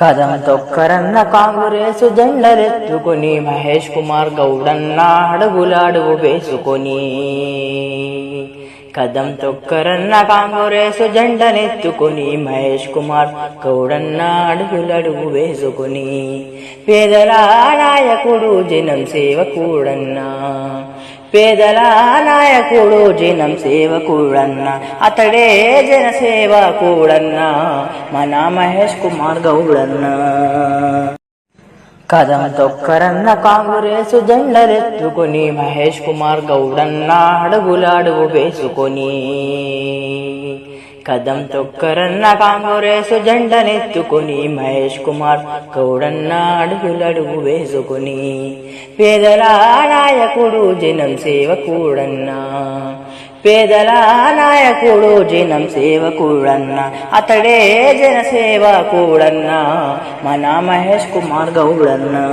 కదం తొక్కరన్న కాంగ్రెసు జెండరెత్తుకొని మహేష్ కుమార్ గౌడన్న అడుగులాడుగు వేసుకొని. కదం తొక్కరన్న కాంగ్రెసు జెండనెత్తుకుని మహేష్ కుమార్ గౌడన్న అడుగులడుగు వేసుకొని పేదల నాయకుడు జనం సేవకుడన్నా పేదల నాయకుడు జనం సేవకుడన్న అతడే జన సేవకుడన్న మన మహేష్ కుమార్ గౌడన్న. కదం తొక్కరన్న కాంగ్రెసు జెండరెత్తుకొని మహేష్ కుమార్ గౌడన్న అడుగులాడుగు వేసుకొని. కదం తొక్కరన్న కాంగ్రెసు జెండనెత్తుకుని మహేష్ కుమార్ గౌడన్న అడుగులడుగు వేసుకొని. పేదల నాయకుడు జనం సేవకుడన్నా పేదల నాయకుడు జనం సేవకుడన్నా అతడే జన సేవకుడన్నా మన మహేష్ కుమార్ గౌడన్నా.